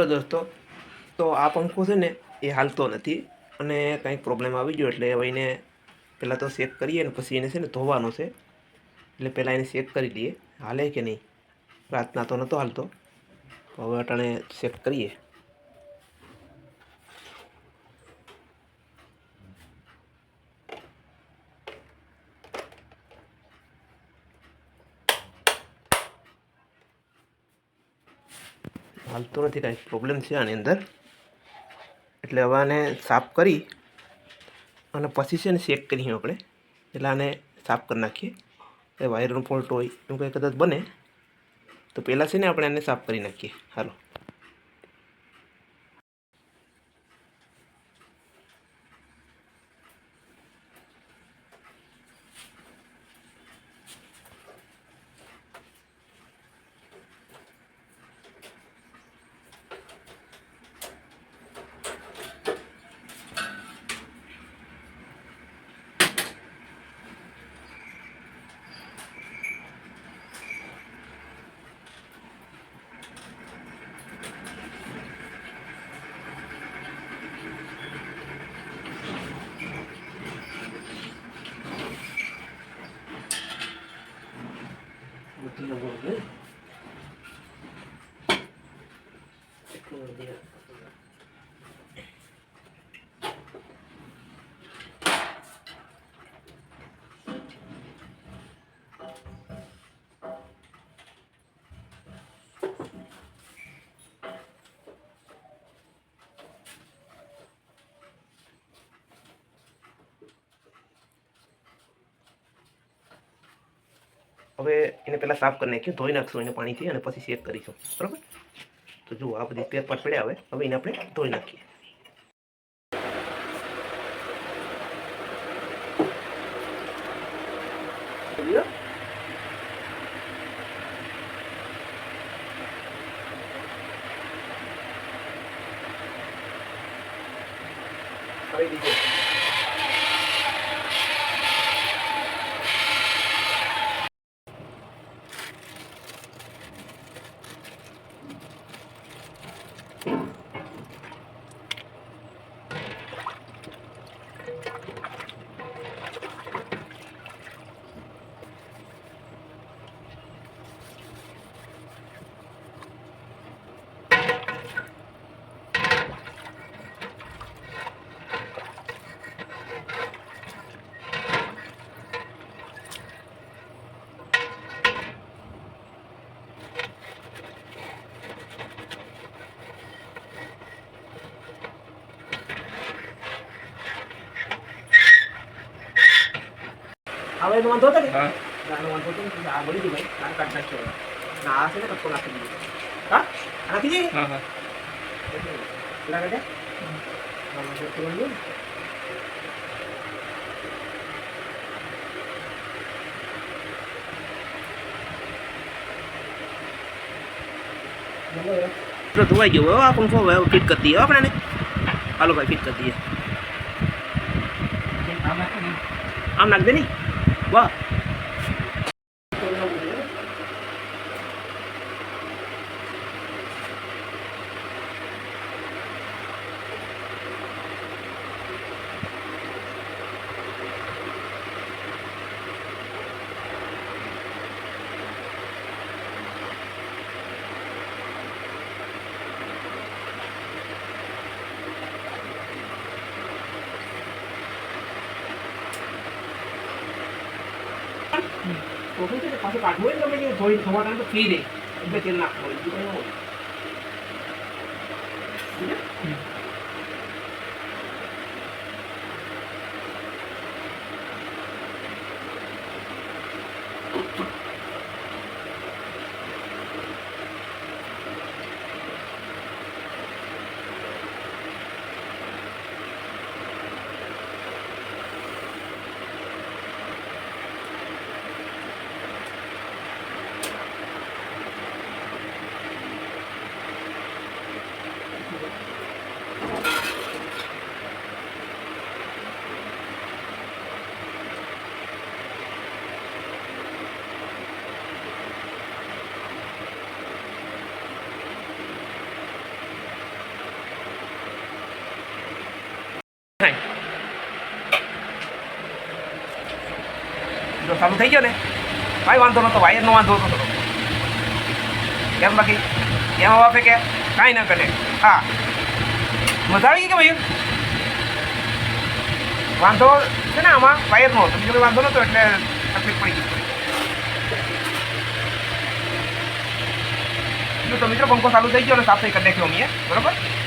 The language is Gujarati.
હેલો દોસ્તો તો આ પંખો છે ને, એ હાલતો નથી અને કંઈક પ્રોબ્લેમ આવી ગયો એટલે હવે એને પહેલાં તો ચેક કરીએ ને પછી એને છે ને ધોવાનો છે. એટલે પહેલાં એને ચેક કરી લઈએ. હાલે કે નહીં? રાતના તો નહોતો હાલતો. હવે અટાણે ચેક કરીએ. હાલતો નથી, કાંઈ પ્રોબ્લેમ છે આની અંદર. એટલે હવે આને સાફ કરી અને પછી છે ને ચેક કરીએ આપણે. એટલે આને સાફ કરી નાખીએ. એ વાયરનો ફોલ્ટ હોય, એવું કંઈ કદાચ બને, તો પહેલાં છે ને આપણે એને સાફ કરી નાખીએ. હાલો. பொழுது હવે એને પહેલાં સાફ કરી નાખ્યું, ધોઈ નાખશું, એને પાણીથી અને પછી શેક કરીશું. બરાબર? તો જુઓ, આ બધી પેર પાટ પડ્યા હવે. હવે એને આપણે ધોઈ નાખીએ. Thank દીધો. હવે એનો વાંધો હતો ને હા આનો વાંધો હતો ને આ બળી ગયું ભાઈ આ કાઢ નાખ્યો હવે. ના આ છે ને કપકો નાખી દીધો હા આ નાખી દઈએ હા હા કેટલા કાઢ્યા હા, વાંધો તો વાંધો ને. તો ધોવાઈ ગયો હવે આ પંખો હવે ફિટ કરી દઈએ હો આપણે આને. હાલો ભાઈ ફિટ કરી દઈએ આમ નાખ દે ને は તો શું છે કે પાછું કાઢવું હોય ને તમે જે ધોઈ ધોવા ટાઈમ તો ફ્રી રહે એટલે તેલ નાખવું હોય બીજું કંઈ ન હોય. સમજ્યા? તો શું છે કે પાછું કાઢવું હોય ને તમે જે ધોઈ ધોવા ટાઈમ તો ફ્રી રહે એટલે તેલ નાખવું હોય બીજું કંઈ ન હોય. નહીં જો ચાલુ થઈ ગયો ને કાંઈ વાંધો નતો વાયરનો વાંધો થોડો કેમ બાકી એમાં વાપે કે કાંઈ ના કરે હા મજા આવી ગઈ કે ભાઈ વાંધો છે ને આમાં વાયરનો હતો બીજો વાંધો નતો એટલે તકલીફ પડી ગઈ તો મિત્રો પંખો ચાલુ થઈ ગયો અને સાફ થઈ કરી નાખ્યો અમે બરોબર